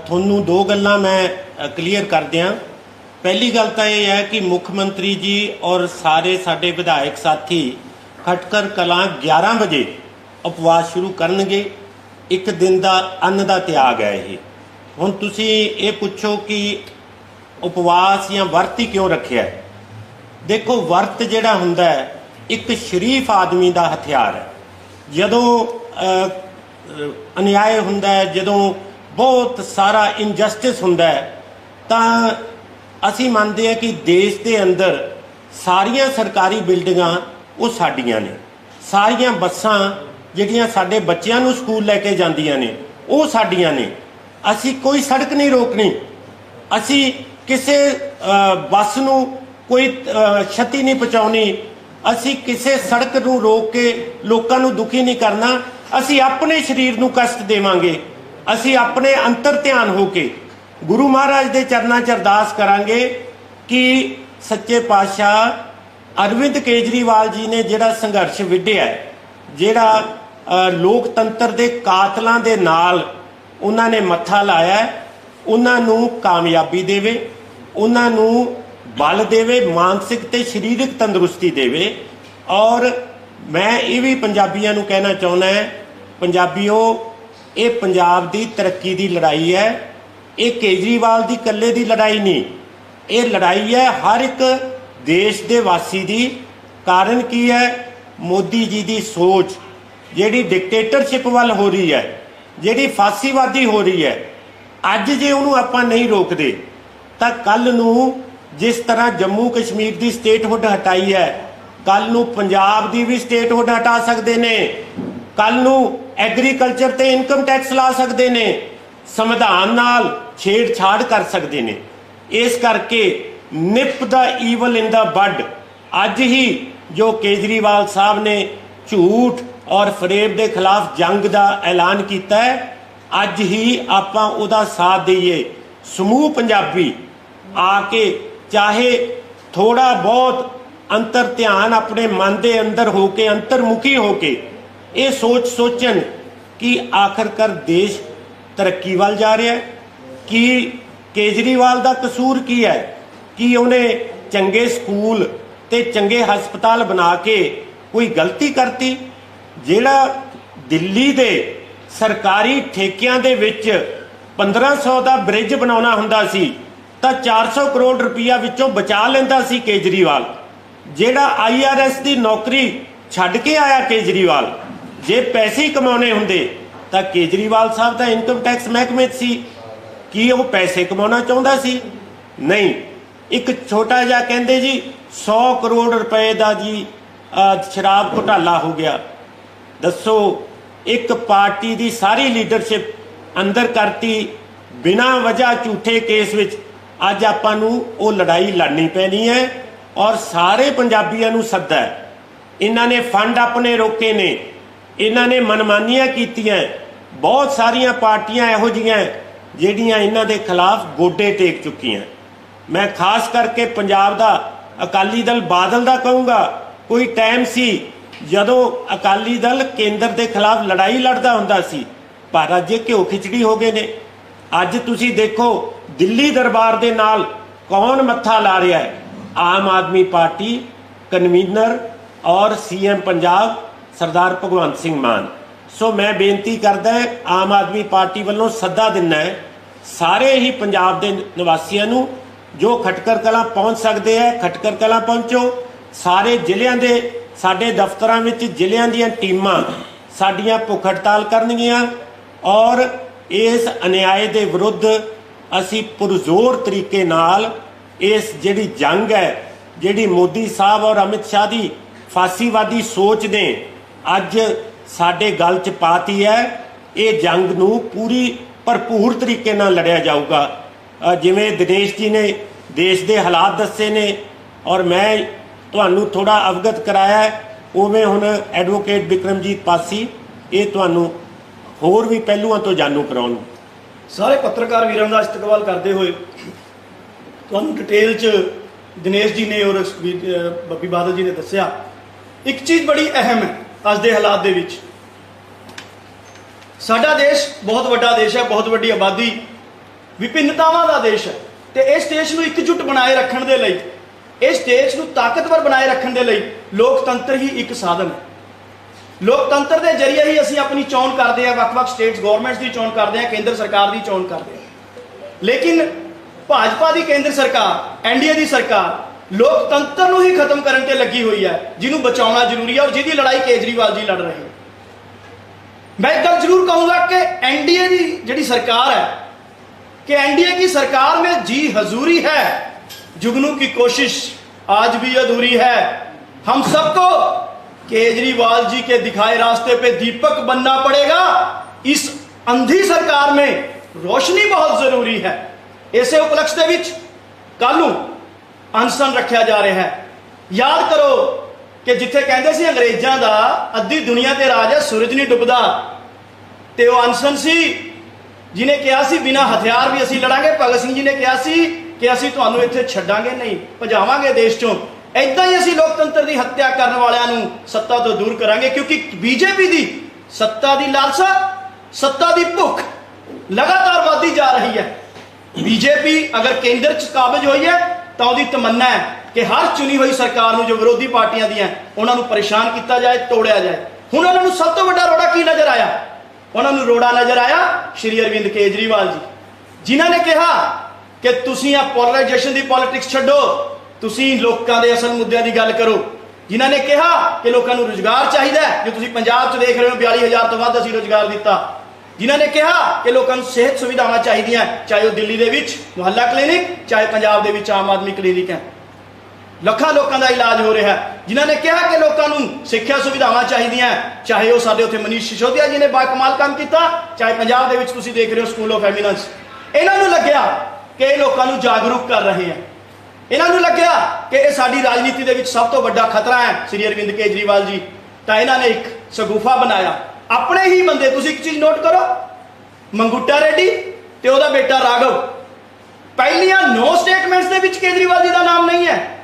S2: ਤੁਹਾਨੂੰ ਦੋ ਗੱਲਾਂ ਮੈਂ ਕਲੀਅਰ ਕਰ ਦਿਆਂ। ਪਹਿਲੀ ਗੱਲ ਤਾਂ ਇਹ ਹੈ ਕਿ ਮੁੱਖ ਮੰਤਰੀ ਜੀ ਔਰ ਸਾਰੇ ਸਾਡੇ ਵਿਧਾਇਕ ਸਾਥੀ ਖਟਕਰ ਕਲਾਂ 11 ਵਜੇ ਉਪਵਾਸ ਸ਼ੁਰੂ ਕਰਨਗੇ। ਇੱਕ ਦਿਨ ਦਾ ਅੰਨ ਦਾ ਤਿਆਗ ਹੈ ਇਹ। ਹੁਣ ਤੁਸੀਂ ਇਹ ਪੁੱਛੋ ਕਿ ਉਪਵਾਸ ਜਾਂ ਵਰਤ ਹੀ ਕਿਉਂ ਰੱਖਿਆ ਦੇਖੋ, ਵਰਤ ਜਿਹੜਾ ਹੁੰਦਾ ਹੈ, ਇੱਕ ਸ਼ਰੀਫ ਆਦਮੀ ਦਾ ਹਥਿਆਰ ਹੈ। ਜਦੋਂ ਅਨਿਆਏ ਹੁੰਦਾ ਹੈ, ਜਦੋਂ ਬਹੁਤ ਸਾਰਾ ਇਨਜਸਟਿਸ ਹੁੰਦਾ ਹੈ, ਤਾਂ ਅਸੀਂ ਮੰਨਦੇ ਹਾਂ ਕਿ ਦੇਸ਼ ਦੇ ਅੰਦਰ ਸਾਰੀਆਂ ਸਰਕਾਰੀ ਬਿਲਡਿੰਗਾਂ ਉਹ ਸਾਡੀਆਂ ਨੇ। ਸਾਰੀਆਂ ਬੱਸਾਂ ਜਿਹੜੀਆਂ ਸਾਡੇ ਬੱਚਿਆਂ ਨੂੰ ਸਕੂਲ ਲੈ ਕੇ ਜਾਂਦੀਆਂ ਨੇ, ਉਹ ਸਾਡੀਆਂ ਨੇ। ਅਸੀਂ ਕੋਈ ਸੜਕ ਨਹੀਂ ਰੋਕਣੀ। ਅਸੀਂ ਕਿਸੇ ਬੱਸ ਨੂੰ ਕੋਈ ਛਤੀ ਨਹੀਂ ਪਹੁੰਚਾਉਣੀ। ਅਸੀਂ ਕਿਸੇ ਸੜਕ ਨੂੰ ਰੋਕ ਕੇ ਲੋਕਾਂ ਨੂੰ ਦੁਖੀ ਨਹੀਂ ਕਰਨਾ। ਅਸੀਂ ਆਪਣੇ ਸਰੀਰ ਨੂੰ ਕਸ਼ਟ ਦੇਵਾਂਗੇ। ਅਸੀਂ ਆਪਣੇ ਅੰਤਰ ਧਿਆਨ ਹੋ ਕੇ ਗੁਰੂ ਮਹਾਰਾਜ ਦੇ ਚਰਨਾਂ 'ਚ ਅਰਦਾਸ ਕਰਾਂਗੇ ਕਿ ਸੱਚੇ ਪਾਤਸ਼ਾਹ ਅਰਵਿੰਦ ਕੇਜਰੀਵਾਲ ਜੀ ਨੇ ਜਿਹੜਾ ਸੰਘਰਸ਼ ਵਿੱਢਿਆ ਜਿਹੜਾ ਲੋਕਤੰਤਰ ਦੇ ਕਾਤਲਾਂ ਦੇ ਨਾਲ ਉਹਨਾਂ ਨੇ ਮੱਥਾ ਲਾਇਆ ਉਹਨਾਂ ਨੂੰ ਕਾਮਯਾਬੀ ਦੇਵੇ। ਉਹਨਾਂ ਨੂੰ ਬਲ ਦੇਵੇ, ਮਾਨਸਿਕ ਤੇ ਸਰੀਰਕ ਤੰਦਰੁਸਤੀ ਦੇਵੇ। ਔਰ ਮੈਂ ਇਹ ਵੀ ਪੰਜਾਬੀਆਂ ਨੂੰ ਕਹਿਣਾ ਚਾਹੁੰਦਾ ਹੈ, ਪੰਜਾਬੀਓ, ਇਹ ਪੰਜਾਬ ਦੀ ਤਰੱਕੀ ਦੀ ਲੜਾਈ ਹੈ। ਇਹ ਕੇਜਰੀਵਾਲ ਦੀ ਇਕੱਲੇ ਦੀ ਲੜਾਈ ਨਹੀਂ। ਇਹ ਲੜਾਈ ਹੈ ਹਰ ਇੱਕ ਦੇਸ਼ ਦੇ ਵਾਸੀ ਦੀ। ਕਾਰਨ ਕੀ ਹੈ? ਮੋਦੀ ਜੀ ਦੀ ਸੋਚ, ਜਿਹੜੀ ਡਿਕਟੇਟਰਸ਼ਿਪ ਵੱਲ ਹੋ ਰਹੀ ਹੈ, ਜਿਹੜੀ ਫਾਸੀਵਾਦੀ ਹੋ ਰਹੀ ਹੈ। ਅੱਜ ਜੇ ਉਹਨੂੰ ਆਪਾਂ ਨਹੀਂ ਰੋਕਦੇ ਤਾਂ ਕੱਲ ਨੂੰ ਜਿਸ ਤਰ੍ਹਾਂ ਜੰਮੂ ਕਸ਼ਮੀਰ ਦੀ ਸਟੇਟਹੁੱਡ ਹਟਾਈ ਹੈ ਕੱਲ ਨੂੰ ਪੰਜਾਬ ਦੀ ਵੀ ਸਟੇਟਹੁੱਡ ਹਟਾ ਸਕਦੇ ਨੇ ਕੱਲ ਨੂੰ ਐਗਰੀਕਲਚਰ ਤੇ ਇਨਕਮ ਟੈਕਸ ਲਾ ਸਕਦੇ ਨੇ, ਸੰਵਿਧਾਨ ਨਾਲ ਛੇੜਛਾੜ ਕਰ ਸਕਦੇ ਨੇ। ਇਸ ਕਰਕੇ ਨਿਪ ਦਾ ਈਵਲ ਇਨ ਦਾ ਬਡ ਅੱਜ ਹੀ ਜੋ ਕੇਜਰੀਵਾਲ ਸਾਹਿਬ ਨੇ ਝੂਠ ਔਰ ਫਰੇਬ ਦੇ ਖਿਲਾਫ ਜੰਗ ਦਾ ਐਲਾਨ ਕੀਤਾ ਹੈ, ਅੱਜ ਹੀ ਆਪਾਂ ਉਹਦਾ ਸਾਥ ਦਈਏ। ਸਮੂਹ ਪੰਜਾਬੀ ਆ ਕੇ ਚਾਹੇ ਥੋੜਾ ਬਹੁਤ ਅੰਤਰ ਧਿਆਨ ਆਪਣੇ ਮਨ ਦੇ ਅੰਦਰ ਹੋ ਕੇ, ਅੰਤਰਮੁਖੀ ਹੋ ਕੇ, ਇਹ ਸੋਚ ਸੋਚਣ ਕਿ ਆਖਰਕਾਰ ਦੇਸ਼ ਤਰੱਕੀ ਵੱਲ ਜਾ ਰਿਹਾ ਹੈ, ਕਿ ਕੇਜਰੀਵਾਲ ਦਾ ਕਸੂਰ ਕੀ ਹੈ, ਕਿ ਉਹਨੇ ਚੰਗੇ ਸਕੂਲ ਤੇ ਚੰਗੇ ਹਸਪਤਾਲ ਬਣਾ ਕੇ ਕੋਈ ਗਲਤੀ ਕਰਤੀ, ਜਿਹੜਾ ਦਿੱਲੀ ਦੇ ਸਰਕਾਰੀ ਠੇਕਿਆਂ ਦੇ ਵਿੱਚ 1500 ਦਾ ਬ੍ਰਿਜ ਬਣਾਉਣਾ ਹੁੰਦਾ ਸੀ ਤਾਂ 400 ਕਰੋੜ ਰੁਪਈਆ ਵਿੱਚੋਂ ਬਚਾ ਲੈਂਦਾ ਸੀ ਕੇਜਰੀਵਾਲ। ਜਿਹੜਾ ਆਈਆਰਐਸ ਦੀ ਨੌਕਰੀ ਛੱਡ ਕੇ ਆਇਆ ਕੇਜਰੀਵਾਲ। ਜੇ ਪੈਸੇ ਕਮਾਉਣੇ ਹੁੰਦੇ, ਤਾਂ ਕੇਜਰੀਵਾਲ ਸਾਹਿਬ ਦਾ ਇਨਕਮ ਟੈਕਸ ਮਹਿਕਮੇ 'ਚ ਸੀ। ਕੀ ਉਹ ਪੈਸੇ ਕਮਾਉਣਾ ਚਾਹੁੰਦਾ ਸੀ? ਨਹੀਂ। ਇੱਕ ਛੋਟਾ ਜਿਹਾ ਕਹਿੰਦੇ ਜੀ 100 ਕਰੋੜ ਰੁਪਏ ਦਾ ਜੀ ਸ਼ਰਾਬ ਘੁਟਾਲਾ ਹੋ ਗਿਆ। ਦੱਸੋ, ਇੱਕ ਪਾਰਟੀ ਦੀ ਸਾਰੀ ਲੀਡਰਸ਼ਿਪ ਅੰਦਰ ਕਰਤੀ, ਬਿਨਾਂ ਵਜ੍ਹਾ ਝੂਠੇ ਕੇਸ ਵਿੱਚ। ਅੱਜ ਆਪਾਂ ਨੂੰ ਉਹ ਲੜਾਈ ਲੜਨੀ ਪੈਣੀ ਹੈ ਔਰ ਸਾਰੇ ਪੰਜਾਬੀਆਂ ਨੂੰ ਸੱਦਾ ਹੈ। ਇਹਨਾਂ ਨੇ ਫੰਡ ਆਪਣੇ ਰੋਕੇ ਨੇ। ਇਹਨਾਂ ਨੇ ਮਨਮਾਨੀਆਂ ਕੀਤੀਆਂ ਬਹੁਤ ਸਾਰੀਆਂ ਪਾਰਟੀਆਂ ਇਹੋ ਜੀਆਂ ਜਿਹੜੀਆਂ ਇਹਨਾਂ ਦੇ ਖਿਲਾਫ ਗੋਡੇ ਟੇਕ ਚੁੱਕੀਆਂ ਮੈਂ ਖਾਸ ਕਰਕੇ ਪੰਜਾਬ ਦਾ ਅਕਾਲੀ ਦਲ ਬਾਦਲ ਦਾ ਕਹੂੰਗਾ, ਕੋਈ ਟਾਈਮ ਸੀ ਜਦੋਂ ਅਕਾਲੀ ਦਲ ਕੇਂਦਰ ਦੇ ਖਿਲਾਫ ਲੜਾਈ ਲੜਦਾ ਹੁੰਦਾ ਸੀ, ਪਰ ਅੱਜ ਇਹ ਘਿਓ ਖਿਚੜੀ ਹੋ ਗਏ ਨੇ। ਅੱਜ ਤੁਸੀਂ ਦੇਖੋ ਦਿੱਲੀ ਦਰਬਾਰ ਦੇ ਨਾਲ ਕੌਣ ਮੱਥਾ ਲਾ ਰਿਹਾ ਹੈ? ਆਮ ਆਦਮੀ ਪਾਰਟੀ ਕਨਵੀਨਰ ਔਰ ਸੀਐਮ ਪੰਜਾਬ ਸਰਦਾਰ ਭਗਵੰਤ ਸਿੰਘ ਮਾਨ। ਸੋ ਮੈਂ ਬੇਨਤੀ ਕਰਦਾ ਆਮ ਆਦਮੀ ਪਾਰਟੀ ਵੱਲੋਂ ਸੱਦਾ ਦਿੰਨਾ ਹੈ, ਸਾਰੇ ਹੀ ਪੰਜਾਬ ਦੇ ਨਿਵਾਸੀਆਂ ਨੂੰ, ਜੋ ਖਟਕਰ ਕਲਾਂ ਪਹੁੰਚ ਸਕਦੇ ਹੈ ਖਟਕਰ ਕਲਾਂ ਪਹੁੰਚੋ। ਸਾਰੇ ਜ਼ਿਲ੍ਹਿਆਂ ਦੇ, ਸਾਡੇ ਦਫ਼ਤਰਾਂ ਵਿੱਚ ਜ਼ਿਲ੍ਹਿਆਂ ਦੀਆਂ ਟੀਮਾਂ ਸਾਡੀਆਂ ਭੁੱਖ ਹੜਤਾਲ ਕਰਨਗੀਆਂ ਔਰ ਇਸ ਅਨਿਆਏ ਦੇ ਵਿਰੁੱਧ ਅਸੀਂ ਪੁਰਜ਼ੋਰ ਤਰੀਕੇ ਨਾਲ ਇਸ ਜਿਹੜੀ ਜੰਗ ਹੈ, ਜਿਹੜੀ ਮੋਦੀ ਸਾਹਿਬ ਔਰ ਅਮਿਤ ਸ਼ਾਹ ਦੀ ਫਾਸੀਵਾਦੀ ਸੋਚ ਨੇ ਅੱਜ ਸਾਡੇ ਗੱਲ ਚ ਪਾਤੀ ਹੈ, ਇਹ ਜੰਗ ਨੂੰ ਪੂਰੀ ਭਰਪੂਰ ਤਰੀਕੇ ਨਾਲ ਲੜਿਆ ਜਾਊਗਾ। ਜਿਵੇਂ ਦਿਨੇਸ਼ ਜੀ ਨੇ ਦੇਸ਼ ਦੇ ਹਾਲਾਤ ਦੱਸੇ ਨੇ ਔਰ ਮੈਂ ਤੁਹਾਨੂੰ ਥੋੜਾ ਅਵਗਤ ਕਰਾਇਆ ਉਵੇਂ ਹੁਣ ਐਡਵੋਕੇਟ ਵਿਕਰਮਜੀਤ ਪਾਸੀ, ਇਹ ਤੁਹਾਨੂੰ ਹੋਰ ਵੀ ਪਹਿਲੂਆਂ ਤੋਂ ਜਾਣੂ ਕਰਾਉਣ
S3: ਸਾਰੇ ਪੱਤਰਕਾਰ ਵੀਰਾਂ ਦਾ ਇਸਤਕਬਾਲ ਕਰਦੇ ਹੋਏ ਤੁਹਾਨੂੰ ਡਿਟੇਲ 'ਚ ਦਿਨੇਸ਼ ਜੀ ਨੇ ਔਰ ਸੁਖਬੀਰ, ਬੱਬੀ ਬਾਦਲ ਜੀ ਨੇ ਦੱਸਿਆ ਇੱਕ ਚੀਜ਼ ਬੜੀ ਅਹਿਮ ਹੈ ਅੱਜ ਦੇ ਹਾਲਾਤ ਦੇ ਵਿੱਚ। ਸਾਡਾ ਦੇਸ਼ ਬਹੁਤ ਵੱਡਾ ਦੇਸ਼ ਹੈ ਬਹੁਤ ਵੱਡੀ ਆਬਾਦੀ ਵਿਭਿੰਨਤਾਵਾਂ ਦਾ ਦੇਸ਼ ਹੈ ਤੇ ਇਸ ਦੇਸ਼ ਨੂੰ ਇਕਜੁੱਟ ਬਣਾਏ ਰੱਖਣ ਦੇ ਲਈ ਇਸ ਦੇਸ਼ ਨੂੰ ਤਾਕਤਵਰ ਬਣਾਏ ਰੱਖਣ ਦੇ ਲਈ ਲੋਕਤੰਤਰ ਹੀ ਇੱਕ ਸਾਧਨ ਹੈ। ਲੋਕਤੰਤਰ ਦੇ ਜ਼ਰੀਏ ਹੀ ਅਸੀਂ ਆਪਣੀ ਚੋਣ ਕਰਦੇ ਹਾਂ ਵੱਖ-ਵੱਖ ਸਟੇਟਸ ਗਵਰਨਮੈਂਟਸ ਦੀ ਚੋਣ ਕਰਦੇ ਹਾਂ ਕੇਂਦਰ ਸਰਕਾਰ ਦੀ ਚੋਣ ਕਰਦੇ ਹਾਂ ਲੇਕਿਨ ਭਾਜਪਾ ਦੀ ਕੇਂਦਰ ਸਰਕਾਰ ਐਨਡੀਏ ਦੀ ਸਰਕਾਰ ਲੋਕਤੰਤਰ ਨੂੰ ਹੀ ਖਤਮ ਕਰਨ ਤੇ ਲੱਗੀ ਹੋਈ ਹੈ ਜਿਹਨੂੰ ਬਚਾਉਣਾ ਜ਼ਰੂਰੀ ਹੈ ਔਰ ਜਿਹਦੀ ਲੜਾਈ ਕੇਜਰੀਵਾਲ ਜੀ ਲੜ ਰਹੇ ਹਨ मैं एक बार जरूर कहूंगा कि एनडीए की ਜਿਹੜੀ सरकार है कि एनडीए की सरकार में जी हजूरी है जुगनू की कोशिश आज भी अधूरी है हम सबको केजरीवाल जी के दिखाए रास्ते पे दीपक बनना पड़ेगा इस अंधी सरकार में रोशनी बहुत जरूरी है ਇਸੇ ਉਪਲਕਸ਼ ਦੇ ਵਿੱਚ ਕੱਲ ਨੂੰ ਅਨਸ਼ਨ ਰੱਖਿਆ ਜਾ ਰਿਹਾ ਹੈ ਯਾਦ ਕਰੋ ਕਿ ਜਿੱਥੇ ਕਹਿੰਦੇ ਸੀ ਅੰਗਰੇਜ਼ਾਂ ਦਾ ਅੱਧੀ ਦੁਨੀਆ ਤੇ ਰਾਜ ਹੈ ਸੂਰਜ ਨਹੀਂ ਡੁੱਬਦਾ ਤੇ ਉਹ ਅਨਸ਼ਨ ਸੀ ਜਿਨੇ ਕਿਹਾ ਸੀ ਬਿਨਾ ਹਥਿਆਰ ਵੀ ਅਸੀਂ ਲੜਾਂਗੇ ਭਗਤ ਸਿੰਘ ਜੀ ਨੇ ਕਿਹਾ ਸੀ ਕਿ ਅਸੀਂ ਤੁਹਾਨੂੰ ਇੱਥੇ ਛੱਡਾਂਗੇ ਨਹੀਂ ਭਜਾਵਾਂਗੇ ਦੇਸ਼ ਚੋਂ ਐਦਾਂ ਹੀ ਅਸੀਂ ਲੋਕਤੰਤਰ ਦੀ ਹੱਤਿਆ ਕਰਨ ਵਾਲਿਆਂ ਨੂੰ ਸੱਤਾ ਤੋਂ ਦੂਰ ਕਰਾਂਗੇ, ਕਿਉਂਕਿ ਬੀਜੇਪੀ ਦੀ ਸੱਤਾ ਦੀ ਲਾਲਸਾ, ਸੱਤਾ ਦੀ ਭੁੱਖ ਲਗਾਤਾਰ ਵਧਦੀ ਜਾ ਰਹੀ ਹੈ। ਬੀਜੇਪੀ ਅਗਰ ਕੇਂਦਰ 'ਚ ਕਾਬਜ ਹੋਈ ਹੈ, ਤਾਂ ਉਹਦੀ ਤਮੰਨਾ ਹੈ ਕਿ ਹਰ ਚੁਣੀ ਹੋਈ ਸਰਕਾਰ ਨੂੰ ਜੋ ਵਿਰੋਧੀ ਪਾਰਟੀਆਂ ਦੀਆਂ, ਉਹਨਾਂ ਨੂੰ ਪਰੇਸ਼ਾਨ ਕੀਤਾ ਜਾਏ, ਤੋੜਿਆ ਜਾਏ। ਹੁਣ ਉਹਨਾਂ ਨੂੰ ਸਭ ਤੋਂ ਵੱਡਾ ਰੋੜਾ ਕੀ ਨਜ਼ਰ ਆਇਆ? ਉਹਨਾਂ ਨੂੰ ਰੋੜਾ ਨਜ਼ਰ ਆਇਆ ਸ਼੍ਰੀ ਅਰਵਿੰਦ ਕੇਜਰੀਵਾਲ ਜੀ। ਜਿਨ੍ਹਾਂ ਨੇ ਕਿਹਾ ਕਿ ਤੁਸੀਂ ਆ ਪੋਲਰਾਈਜੇਸ਼ਨ ਦੀ ਪੋਲਿਟਿਕਸ ਛੱਡੋ ਤੁਸੀਂ ਲੋਕਾਂ ਦੇ ਅਸਲ ਮੁੱਦਿਆਂ ਦੀ ਗੱਲ ਕਰੋ। ਜਿਨ੍ਹਾਂ ਨੇ ਕਿਹਾ ਕਿ ਲੋਕਾਂ ਨੂੰ ਰੋਜ਼ਗਾਰ ਚਾਹੀਦਾ ਹੈ, ਜੋ ਤੁਸੀਂ ਪੰਜਾਬ 'ਚ ਦੇਖ ਰਹੇ ਹੋ 42000 ਤੋਂ ਵੱਧ ਅਸੀਂ ਰੋਜ਼ਗਾਰ ਦਿੱਤਾ। ਜਿਨ੍ਹਾਂ ਨੇ ਕਿਹਾ ਕਿ ਲੋਕਾਂ ਨੂੰ ਸਿਹਤ ਸੁਵਿਧਾਵਾਂ ਚਾਹੀਦੀਆਂ ਚਾਹੇ ਉਹ ਦਿੱਲੀ ਦੇ ਵਿੱਚ ਮੁਹੱਲਾ ਕਲੀਨਿਕ, ਚਾਹੇ ਪੰਜਾਬ ਦੇ ਵਿੱਚ ਆਮ ਆਦਮੀ ਕਲੀਨਿਕ ਹੈ। ਲੱਖਾਂ ਲੋਕਾਂ ਦਾ ਇਲਾਜ ਹੋ ਰਿਹਾ ਜਿਨ੍ਹਾਂ ਨੇ ਕਿਹਾ ਕਿ ਲੋਕਾਂ ਨੂੰ ਸਿੱਖਿਆ ਸੁਵਿਧਾਵਾਂ ਚਾਹੀਦੀਆਂ ਚਾਹੇ ਉਹ ਸਾਡੇ ਉੱਥੇ ਮਨੀਸ਼ ਸਿਸੋਦੀਆ ਜੀ ਨੇ ਬਾਕਮਾਲ ਕੰਮ ਕੀਤਾ, ਚਾਹੇ ਪੰਜਾਬ ਦੇ ਵਿੱਚ ਤੁਸੀਂ ਦੇਖ ਰਹੇ ਹੋ ਸਕੂਲ ਆਫ ਐਮੀਨੈਂਸ ਇਹਨਾਂ ਨੂੰ ਲੱਗਿਆ ਕਿ ਇਹ ਲੋਕਾਂ ਨੂੰ ਜਾਗਰੂਕ ਕਰ ਰਹੇ ਆ ਇਹਨਾਂ ਨੂੰ ਲੱਗਿਆ ਕਿ ਇਹ ਸਾਡੀ ਰਾਜਨੀਤੀ ਦੇ ਵਿੱਚ ਸਭ ਤੋਂ ਵੱਡਾ ਖਤਰਾ ਹੈ, ਸ੍ਰੀ ਅਰਵਿੰਦ ਕੇਜਰੀਵਾਲ ਜੀ। ਤਾਂ ਇਹਨਾਂ ਨੇ ਇੱਕ ਸਗੂਫਾ ਬਣਾਇਆ। ਆਪਣੇ ਹੀ ਬੰਦੇ ਤੁਸੀਂ ਇੱਕ ਚੀਜ਼ ਨੋਟ ਕਰੋ। ਮੰਗੂਟਾ ਰੈਡੀ ਤੇ ਉਹਦਾ ਬੇਟਾ ਰਾਘਵ। ਪਹਿਲੀਆਂ ਨੋ ਸਟੇਟਮੈਂਟਸ ਦੇ ਵਿੱਚ ਕੇਜਰੀਵਾਲ ਜੀ ਦਾ ਨਾਮ ਨਹੀਂ ਹੈ।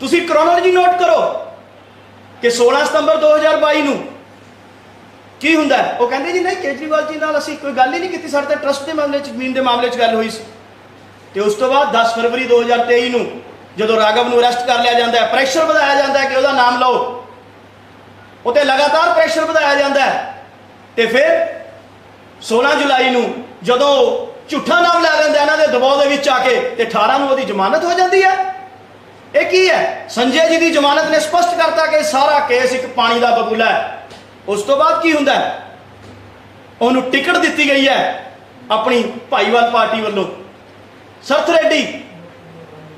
S3: ਤੁਸੀਂ ਕ੍ਰੋਨੋਲੋਜੀ ਨੋਟ ਕਰੋ ਕਿ 16 ਸਤੰਬਰ 2022 ਨੂੰ ਕੀ ਹੁੰਦਾ ਉਹ ਕਹਿੰਦੇ ਜੀ, ਨਹੀਂ, ਕੇਜਰੀਵਾਲ ਜੀ ਨਾਲ ਅਸੀਂ ਕੋਈ ਗੱਲ ਹੀ ਨਹੀਂ ਕੀਤੀ। ਸਾਡੇ ਤਾਂ ਟਰਸਟ ਦੇ ਮਾਮਲੇ 'ਚ ਜ਼ਮੀਨ ਦੇ ਮਾਮਲੇ 'ਚ ਗੱਲ ਹੋਈ ਸੀ। ਤੇ ਉਸ ਤੋਂ ਬਾਅਦ 10 ਫਰਵਰੀ 2023 ਨੂੰ ਜਦੋਂ ਰਾਘਵ ਨੂੰ ਅਰੈਸਟ ਕਰ ਲਿਆ ਜਾਂਦਾ ਹੈ ਪ੍ਰੈਸ਼ਰ ਵਧਾਇਆ ਜਾਂਦਾ ਹੈ ਕਿ ਉਹਦਾ ਨਾਮ ਲਓ ਉਤੇ ਲਗਾਤਾਰ ਪ੍ਰੈਸ਼ਰ ਵਧਾਇਆ ਜਾਂਦਾ ਹੈ। ਤੇ ਫਿਰ 16 ਜੁਲਾਈ ਨੂੰ ਜਦੋਂ ਝੂਠਾ ਨਾਮ ਲੈ ਲੈਂਦਾ ਇਹਨਾਂ ਦੇ ਦਬਾਅ ਦੇ ਵਿੱਚ ਆ ਕੇ, ਤੇ 18 ਨੂੰ ਉਹਦੀ ਜ਼ਮਾਨਤ ਹੋ ਜਾਂਦੀ ਹੈ। ਇਹ ਕੀ ਹੈ? ਸੰਜੇ ਜੀ ਦੀ ਜ਼ਮਾਨਤ ਨੇ ਸਪਸ਼ਟ ਕਰਤਾ ਕਿ ਸਾਰਾ ਕੇਸ ਇੱਕ ਪਾਣੀ ਦਾ ਬਬੂਲਾ ਹੈ। ਉਸ ਤੋਂ ਬਾਅਦ ਕੀ ਹੁੰਦਾ ਉਹਨੂੰ ਟਿਕਟ ਦਿੱਤੀ ਗਈ ਹੈ ਆਪਣੀ ਭਾਈਵਾਲ ਪਾਰਟੀ ਵੱਲੋਂ। ਸਰਥ ਰੈਡੀ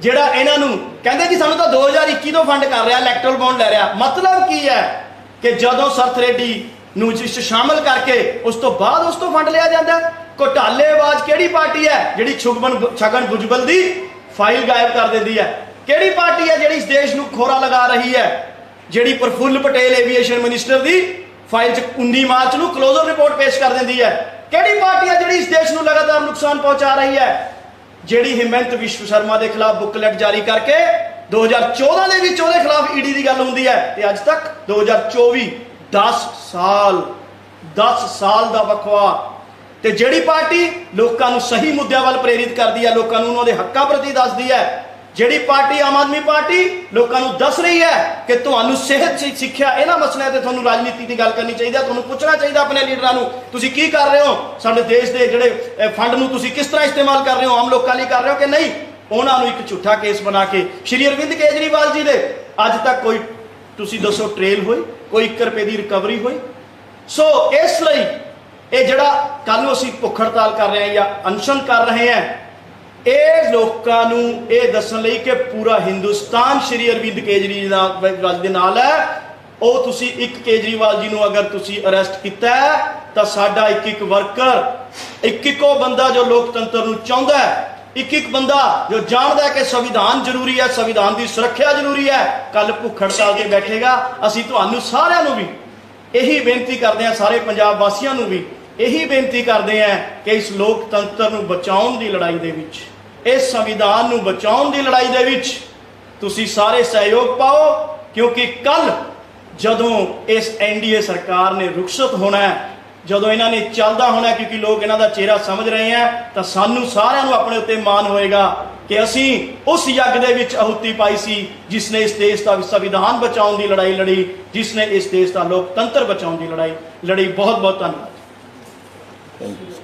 S3: ਜਿਹੜਾ ਇਹਨਾਂ ਨੂੰ ਕਹਿੰਦੇ ਜੀ ਸਾਨੂੰ ਤਾਂ 2021 ਤੋਂ ਫੰਡ ਕਰ ਰਿਹਾ ਇਲੈਕਟਰਲ ਬੌਂਡ ਲੈ ਰਿਹਾ। ਮਤਲਬ ਕੀ ਹੈ ਕਿ ਜਦੋਂ ਸਰਥ ਰੈਡੀ ਨੂੰ ਜਿਸ 'ਚ ਸ਼ਾਮਲ ਕਰਕੇ ਉਸ ਤੋਂ ਬਾਅਦ ਉਸ ਤੋਂ ਫੰਡ ਲਿਆ ਜਾਂਦਾ? ਹੈ। ਘੁਟਾਲੇਬਾਜ਼ ਕਿਹੜੀ ਪਾਰਟੀ ਹੈ ਜਿਹੜੀ ਛੁਗਮਨ ਛਗਨ ਭੁਜਬਲ ਦੀ ਫਾਈਲ ਗਾਇਬ ਕਰ ਦਿੰਦੀ ਹੈ? ਕਿਹੜੀ ਪਾਰਟੀ ਹੈ ਜਿਹੜੀ ਇਸ ਦੇਸ਼ ਨੂੰ ਖੋਰਾ ਲਗਾ ਰਹੀ ਹੈ? ਜਿਹੜੀ ਪ੍ਰਫੁੱਲ ਪਟੇਲ ਐਵੀਏਸ਼ਨ ਮਿਨਿਸਟਰ ਦੀ ਫਾਈਲ 'ਚ 19 ਮਾਰਚ ਨੂੰ ਕਲੋਜ਼ਰ ਰਿਪੋਰਟ ਪੇਸ਼ ਕਰ ਦਿੰਦੀ ਹੈ? ਕਿਹੜੀ ਪਾਰਟੀ ਹੈ ਜਿਹੜੀ ਇਸ ਦੇਸ਼ ਨੂੰ ਲਗਾਤਾਰ ਨੁਕਸਾਨ ਪਹੁੰਚਾ ਰਹੀ ਹੈ? ਜਿਹੜੀ ਹਿਮੰਤ ਵਿਸ਼ਵ ਸ਼ਰਮਾ ਦੇ ਖਿਲਾਫ ਬੁੱਕਲੈਟ ਜਾਰੀ ਕਰਕੇ 2014 ਦੇ ਵਿੱਚ ਉਹਦੇ ਖਿਲਾਫ ਈਡੀ ਦੀ ਗੱਲ ਹੁੰਦੀ ਹੈ ਤੇ ਅੱਜ ਤੱਕ 2024 10 ਸਾਲ 10 ਸਾਲ ਦਾ ਵਕਵਾ ਤੇ ਜਿਹੜੀ ਪਾਰਟੀ ਲੋਕਾਂ ਨੂੰ ਸਹੀ ਮੁੱਦਿਆਂ ਵੱਲ ਪ੍ਰੇਰਿਤ ਕਰਦੀ ਹੈ, ਲੋਕਾਂ ਨੂੰ ਉਹਨਾਂ ਦੇ ਹੱਕਾਂ ਪ੍ਰਤੀ ਦੱਸਦੀ ਹੈ ਜਿਹੜੀ ਪਾਰਟੀ ਆਮ ਆਦਮੀ ਪਾਰਟੀ ਲੋਕਾਂ ਨੂੰ ਦੱਸ ਰਹੀ ਹੈ ਕਿ ਤੁਹਾਨੂੰ ਸਿਹਤ ਸਿੱਖਿਆ ਇਹਨਾਂ ਮਸਲਿਆਂ ਤੇ ਤੁਹਾਨੂੰ ਰਾਜਨੀਤੀ ਦੀ ਗੱਲ ਕਰਨੀ ਚਾਹੀਦੀ ਹੈ, ਤੁਹਾਨੂੰ ਪੁੱਛਣਾ ਚਾਹੀਦਾ ਆਪਣੇ ਲੀਡਰਾਂ ਨੂੰ, ਤੁਸੀਂ ਕੀ ਕਰ ਰਹੇ ਹੋ? ਸਾਡੇ ਦੇਸ਼ ਦੇ ਜਿਹੜੇ ਫੰਡ ਨੂੰ ਤੁਸੀਂ ਕਿਸ ਤਰ੍ਹਾਂ ਇਸਤੇਮਾਲ ਕਰ ਰਹੇ ਹੋ? ਆਮ ਲੋਕਾਂ ਲਈ ਕਰ ਰਹੇ ਹੋ ਕਿ ਨਹੀਂ? ਉਹਨਾਂ ਨੂੰ ਇੱਕ ਝੂਠਾ ਕੇਸ ਬਣਾ ਕੇ, ਸ਼੍ਰੀ ਅਰਵਿੰਦ ਕੇਜਰੀਵਾਲ ਜੀ ਦੇ, ਅੱਜ ਤੱਕ ਕੋਈ, ਤੁਸੀਂ ਦੱਸੋ ਟ੍ਰੇਲ ਹੋਈ? ਕੋਈ 1 ਰੁਪਏ ਦੀ ਰਿਕਵਰੀ ਹੋਈ? ਸੋ ਇਸ ਲਈ ਇਹ ਜਿਹੜਾ ਕੱਲ ਨੂੰ ਅਸੀਂ ਭੁੱਖ ਹੜਤਾਲ ਕਰ ਰਹੇ ਹਾਂ ਜਾਂ ਅਨਸ਼ਨ ਕਰ ਰਹੇ ਹਾਂ ਇਹ ਲੋਕਾਂ ਨੂੰ ਇਹ ਦੱਸਣ ਲਈ ਕਿ ਪੂਰਾ ਹਿੰਦੁਸਤਾਨ ਸ਼੍ਰੀ ਅਰਵਿੰਦ ਕੇਜਰੀਵਾਲ ਦੇ ਨਾਲ ਹੈ। ਉਹ ਤੁਸੀਂ ਇੱਕ ਕੇਜਰੀਵਾਲ ਜੀ ਨੂੰ ਅਗਰ ਤੁਸੀਂ ਅਰੈਸਟ ਕੀਤਾ ਤਾਂ ਸਾਡਾ ਇੱਕ ਇੱਕ ਵਰਕਰ ਇੱਕ ਇੱਕੋ ਬੰਦਾ ਜੋ ਲੋਕਤੰਤਰ ਨੂੰ ਚਾਹੁੰਦਾ ਹੈ ਇੱਕ ਇੱਕ ਬੰਦਾ ਜੋ ਜਾਣਦਾ ਹੈ ਕਿ ਸੰਵਿਧਾਨ ਜ਼ਰੂਰੀ ਹੈ, ਸੰਵਿਧਾਨ ਦੀ ਸੁਰੱਖਿਆ ਜ਼ਰੂਰੀ ਹੈ ਕੱਲ ਭੁੱਖ ਹੜਤਾਲ ਤੇ ਬੈਠੇਗਾ। ਅਸੀਂ ਤੁਹਾਨੂੰ ਸਾਰਿਆਂ ਨੂੰ ਵੀ ਇਹੀ ਬੇਨਤੀ ਕਰਦੇ ਹਾਂ, ਸਾਰੇ ਪੰਜਾਬ ਵਾਸੀਆਂ ਨੂੰ ਵੀ ਇਹੀ ਬੇਨਤੀ ਕਰਦੇ ਹਾਂ ਕਿ ਇਸ ਲੋਕਤੰਤਰ ਨੂੰ ਬਚਾਉਣ ਦੀ ਲੜਾਈ ਦੇ ਵਿੱਚ, ਇਸ ਸੰਵਿਧਾਨ ਨੂੰ ਬਚਾਉਣ ਦੀ ਲੜਾਈ ਦੇ ਵਿੱਚ ਤੁਸੀਂ ਸਾਰੇ ਸਹਿਯੋਗ ਪਾਓ, ਕਿਉਂਕਿ ਕੱਲ ਜਦੋਂ ਇਸ ਐਨਡੀਏ ਸਰਕਾਰ ਨੇ ਰੁਖਸਤ ਹੋਣਾ ਹੈ, ਜਦੋਂ ਇਹਨਾਂ ਨੇ ਚੱਲਦਾ ਹੋਣਾ ਕਿਉਂਕਿ ਲੋਕ ਇਹਨਾਂ ਦਾ ਚਿਹਰਾ ਸਮਝ ਰਹੇ ਆ, ਤਾਂ ਸਾਨੂੰ ਸਾਰਿਆਂ ਨੂੰ ਆਪਣੇ ਉੱਤੇ ਮਾਣ ਹੋਏਗਾ ਕਿ ਅਸੀਂ ਉਸ ਯੱਗ ਦੇ ਵਿੱਚ ਆਹੁਤੀ ਪਾਈ ਸੀ, ਜਿਸ ਨੇ ਇਸ ਦੇਸ਼ ਦਾ ਸੰਵਿਧਾਨ ਬਚਾਉਣ ਦੀ ਲੜਾਈ ਲੜੀ, ਜਿਸ ਨੇ ਇਸ ਦੇਸ਼ ਦਾ ਲੋਕਤੰਤਰ ਬਚਾਉਣ ਦੀ ਲੜਾਈ ਲੜੀ। ਬਹੁਤ ਬਹੁਤ ਧੰਨਵਾਦ।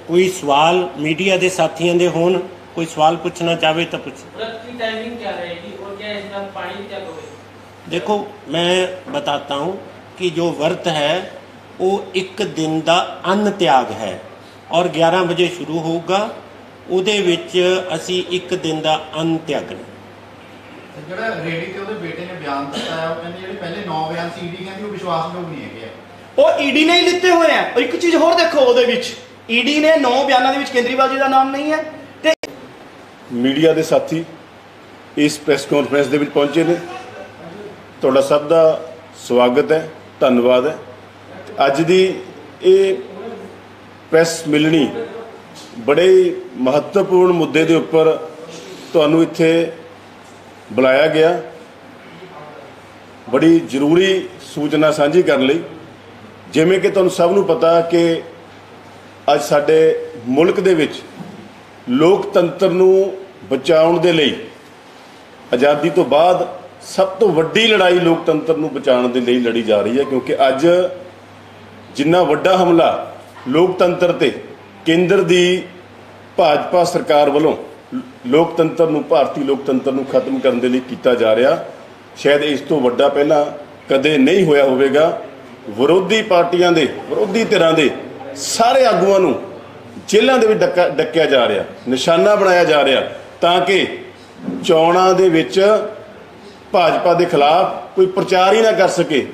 S2: ਕੋਈ ਸਵਾਲ ਮੀਡੀਆ ਦੇ ਸਾਥੀਆਂ ਦੇ ਹੋਣ ਕੋਈ ਸਵਾਲ ਪੁੱਛਣਾ ਚਾਹਵੇ ਤਾਂ ਪੁੱਛ
S4: व्रत की टाइमिंग क्या रहेगी और क्या इसमें पानी क्या करोगे
S2: देखो मैं बताता हूँ कि जो व्रत है वो एक दिन ਦਾ ਅੰਨ ਤਿਆਗ ਹੈ ਔਰ 11 ਵਜੇ ਸ਼ੁਰੂ ਹੋਊਗਾ ਉਹਦੇ ਵਿੱਚ ਅਸੀਂ ਇੱਕ ਦਿਨ ਦਾ ਅੰਨ ਤਿਆਗਣਾ
S5: ਤੇ ਜਿਹੜਾ ਰੇਡੀ ਤੇ ਉਹਦੇ ਬੇਟੇ ਨੇ ਬਿਆਨ ਦਿੱਤਾ ਹੈ ਉਹ ਕਹਿੰਦੇ ਜਿਹੜੇ ਪਹਿਲੇ 9 ਬਿਆਨ ਸੀ ਈਡੀ ਕਹਿੰਦੀ ਉਹ ਵਿਸ਼ਵਾਸਯੋਗ ਨਹੀਂ ਹੈਗੇ ਆ
S3: ਉਹ ਈਡੀ ਨੇ ਹੀ ਲਿੱਤੇ ਹੋਏ ਆ ਔਰ ਇੱਕ ਚੀਜ਼ ਹੋਰ ਦੇਖੋ ਉਹਦੇ ਵਿੱਚ ਈਡੀ ਨੇ ਨੌ ਬਿਆਨਾਂ ਦੇ ਵਿੱਚ ਕੇਂਦਰੀਵਾਲ ਜੀ ਦਾ ਨਾਮ ਨਹੀਂ ਹੈ ਤੇ
S1: ਮੀਡੀਆ ਦੇ ਸਾਥੀ ਇਸ ਪ੍ਰੈਸ ਕਾਨਫਰੰਸ ਦੇ ਵਿੱਚ ਪਹੁੰਚੇ ਨੇ। ਤੁਹਾਡਾ ਸਭ ਦਾ ਸਵਾਗਤ ਹੈ, ਧੰਨਵਾਦ ਹੈ। ਅੱਜ ਦੀ ਇਹ ਪ੍ਰੈਸ ਮਿਲਣੀ ਬੜੇ ਮਹੱਤਵਪੂਰਨ ਮੁੱਦੇ ਦੇ ਉੱਪਰ ਤੁਹਾਨੂੰ ਇੱਥੇ ਬੁਲਾਇਆ ਗਿਆ। ਬੜੀ ਜ਼ਰੂਰੀ ਸੂਚਨਾ ਸਾਂਝੀ ਕਰਨ ਲਈ। ਜਿਵੇਂ ਕਿ ਤੁਹਾਨੂੰ ਸਭ ਨੂੰ ਪਤਾ ਕਿ ਅੱਜ ਸਾਡੇ ਮੁਲਕ ਦੇ ਵਿੱਚ ਲੋਕਤੰਤਰ ਨੂੰ ਬਚਾਉਣ ਦੇ ਲਈ, ਆਜ਼ਾਦੀ ਤੋਂ ਬਾਅਦ ਸਭ ਤੋਂ ਵੱਡੀ ਲੜਾਈ ਲੋਕਤੰਤਰ ਨੂੰ ਬਚਾਉਣ ਦੇ ਲਈ ਲੜੀ ਜਾ ਰਹੀ ਹੈ, ਕਿਉਂਕਿ ਅੱਜ ਜਿੰਨਾ ਵੱਡਾ ਹਮਲਾ ਲੋਕਤੰਤਰ ਤੇ ਕੇਂਦਰ ਦੀ ਭਾਜਪਾ ਸਰਕਾਰ ਵੱਲੋਂ ਲੋਕਤੰਤਰ ਨੂੰ, ਭਾਰਤੀ ਲੋਕਤੰਤਰ ਨੂੰ ਖਤਮ ਕਰਨ ਦੇ ਲਈ ਕੀਤਾ ਜਾ ਰਿਹਾ, ਸ਼ਾਇਦ ਇਸ ਤੋਂ ਵੱਡਾ ਪਹਿਲਾਂ ਕਦੇ ਨਹੀਂ ਹੋਇਆ ਹੋਵੇਗਾ। ਵਿਰੋਧੀ ਪਾਰਟੀਆਂ ਦੇ, ਵਿਰੋਧੀ ਧਿਰਾਂ ਦੇ ਸਾਰੇ ਆਗੂਆਂ ਨੂੰ ਜੇਲ੍ਹਾਂ ਦੇ ਵਿੱਚ ਡੱਕਾ- ਡੱਕਿਆ ਜਾ ਰਿਹਾ, ਨਿਸ਼ਾਨਾ ਬਣਾਇਆ ਜਾ ਰਿਹਾ ਤਾਂ ਕਿ ਚੋਣਾਂ ਦੇ ਵਿੱਚ ਭਾਜਪਾ ਦੇ ਖਿਲਾਫ ਕੋਈ ਪ੍ਰਚਾਰ ਹੀ ਨਾ ਕਰ ਸਕੇ।